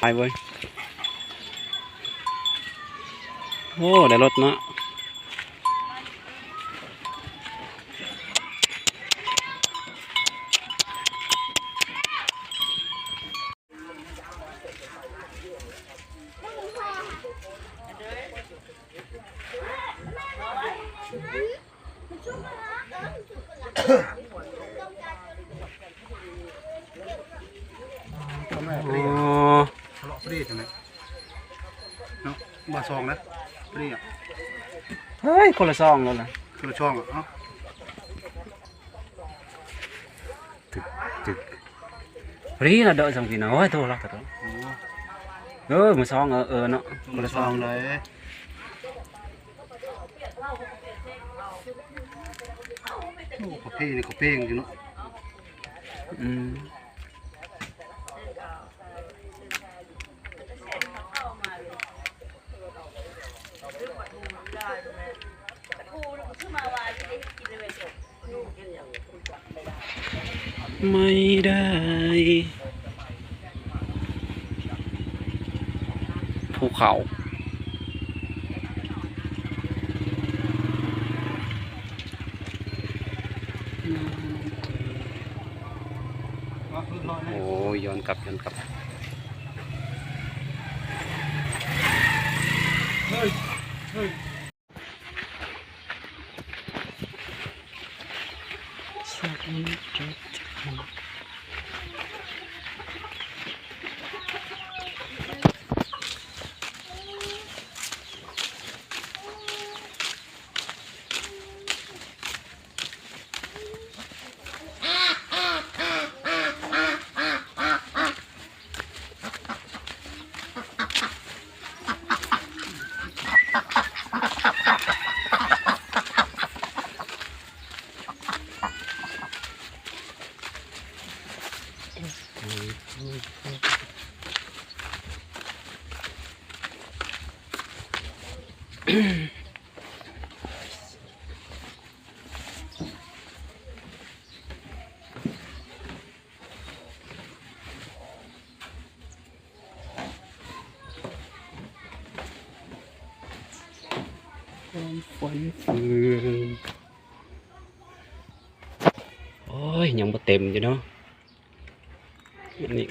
ไปเว้ยโอ้ได้รถเนาะอ๋อ ทะเลาะปรีจังเลย เนาะบ่ซองนะปรีอะเฮ้ยคนละซองแล้วนะคือช่องอะเนาะตึกรีน่ะ đợi xong thì nói thôi là thật đó โอ้เออมือซองเออเออเนาะคนบ่ละซซอองงเลยโอ้กาแฟนี่กาแฟจริงๆเนาะอืม ไม่ได้ ภูเขา โอ้ย้อนกลับย้อนกลับเฮ้ยเฮ้ยความฝันฝืนโอ้ยยังบ่ เต็มอยู่เนาะอันนี้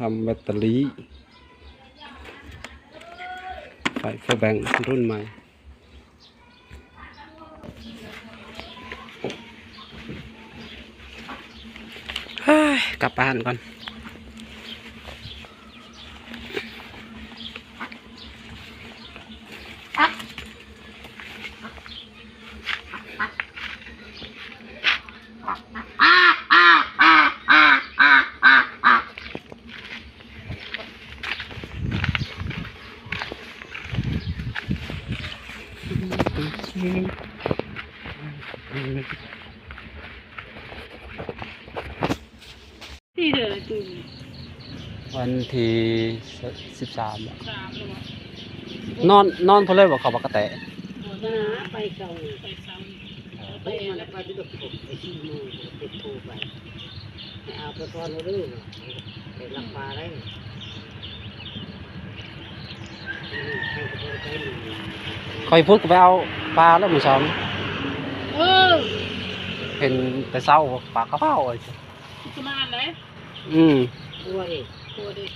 ทำแบตเตอรี่ไฟเฟอร์แบงรุ่นใหม่ฮ้ยกลับบ้านก่อน ที่เธอตื่นวันที่สิบสามสามแล้วนอนนอนเพนเลยบอกเขาบอกกระแตหัวหน้าไปเก่าไปซ้ำไปแล้วไปที่ดอกผมไปที่มือไปโทรไปให้เอาไปก่อนเรื่องไปรับปลาได้ให้ไปไปหนึ่งคอยพูดก็ไปเอาปลาแล้วมือสองเออเห็นแต่เศร้าปลากระเพราไอ้ประมาณไหน อืมตัวเด็กตัวเด็ก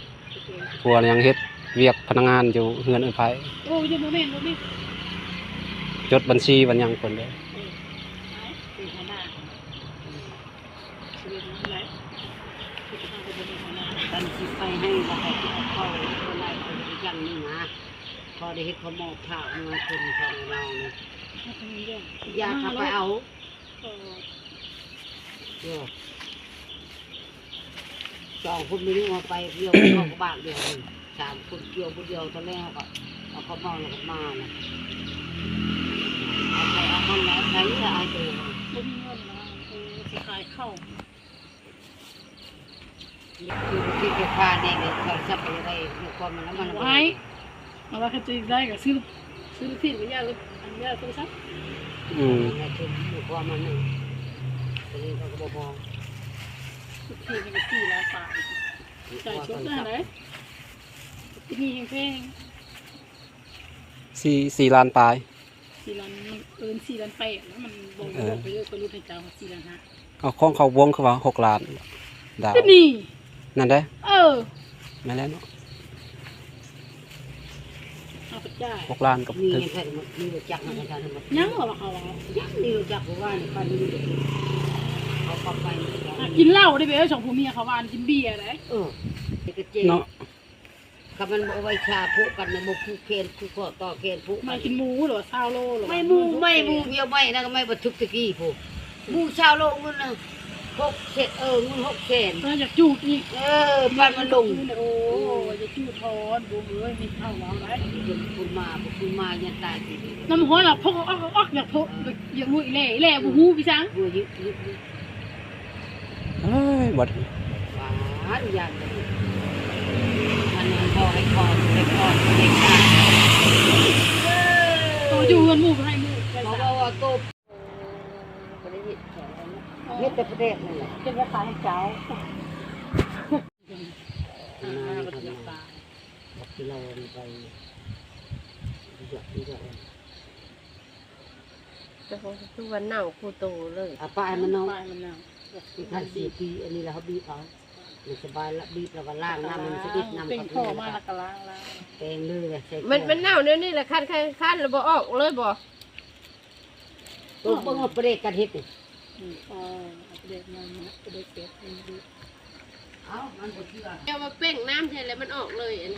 ทัวร์ยังเฮ็ดเวียกพนักงานอยู่เฮือนเอิ้นไผโอ้ยยังโมเมนต์โมเมนต์จดบัญชีวันยังคนเด้อเป็นหัวหน้าเป็นอะไรตันสิไปให้เราไปเข้าอะไรไปกันนี่นะพอได้เห็นเขามอบผ้ามาคนของเราเนี่ยอยากกลับไปเอาเดี๋ยว สองคนไม่รู้มาไปเดียวเข้าบ้านเดียวสามคนเดียวคนเดียวตอนแรกก็เอาเขาเมาแล้วก็มานะเอาไปเอามันแล้วใช้ละไอ้ตัวไม่มีเงินนะเออสิขายเข้าคือที่จะพาเนี่ยเนี่ยเขาจะไปอะไรมีความมันแล้วมันไว้เอาไว้เขาจะได้ก็ซื้อซื้อผิดกับยากเลยอันยาโทรศัพท์อืมในทุนมีความมันนึ่ตอนนี้เขาก็บอก พอผิดกับสี่ล้านบาทจ่ายชดได้ไหนที่นี่แพงสี่สี่ล้านปลาย สี่ล้านมันเอินสี่ล้านแปดแล้วมันบอกบอกไปเยอะก็รู้ให้เจ้าสี่ล้านห้าเอาของเขาวงเขาว่าหกล้านดาวก็นี่ นั่นได้เออแม่นแล้วเนาะเอาไปจ่ายหกล้านกับมีถึงแค่มีรู้จักนะอาจารย์มันยังเหรอเขาเอายังมีรู้จักว่านี่ป้านี่รู้เขาเข้าไปอะ กินเหล้าได้ไปเอ้ยสองผัวเมียเขาวานกินเบียร์ได้เออเด็กเจ๊เนาะคำมันเอาไว้ชาพุกันในบุกคู่เคนคู่ข้อต่อเคนพุไม่กินหมูหรือว่าซาวโลหรือว่าไม่มูไม่มูเพียวไม่นะก็ไม่บันทึกตะกี้ผู้มูชาวโลกเงินนะหกเศษเออเงินหกเศษเอออยากจูดอีกเออปันมันลงโอ้ยจะจูดทอนดูเอ้ยมีเข้าแล้วได้จนคุณมาคุณมายันตายทีน้ำหัวเราพกออกออกอยากพกอยากมุ้ยแหล่แหล่บูฮูพี่ช้างบัวยึดยึดยึด เอ้ยหมดหวานยันมันมันพอให้คอให้คอให้ตายตัวอยู่กันหมู่ให้หมู่เพราะว่าโตเฮ็ดแต่ประเทศนั่นแหละเป็นราคาให้เจ้าอ่าก็จะตายบอกกิโลไปเยอะเยอะแต่ของคือวันเน่าคูโตเลยอะป้ามันน้องไปมันน่ะมีพันสี่ปีอันนี้แล้วเขาบีบเอามันสบายละบีบแล้วก็ล่างน้ำมันสะดิดน้ำเป็นกับพ่อมาละกะล้างล้างแปลงเลยเลยใส่มันมันเน่าเดี๋ยวนี้แหละคันคันคันแล้วบ่ออกเลยบ่ตัวเบิ่งว่าประเด็กกันเฮ็ดนี่อืมอ๋อเด็กมันนะเด็กเก็บมันดูเอ้ามันบ่เชื่อเอามาเป้งน้ำใช่แล้วมันออกเลย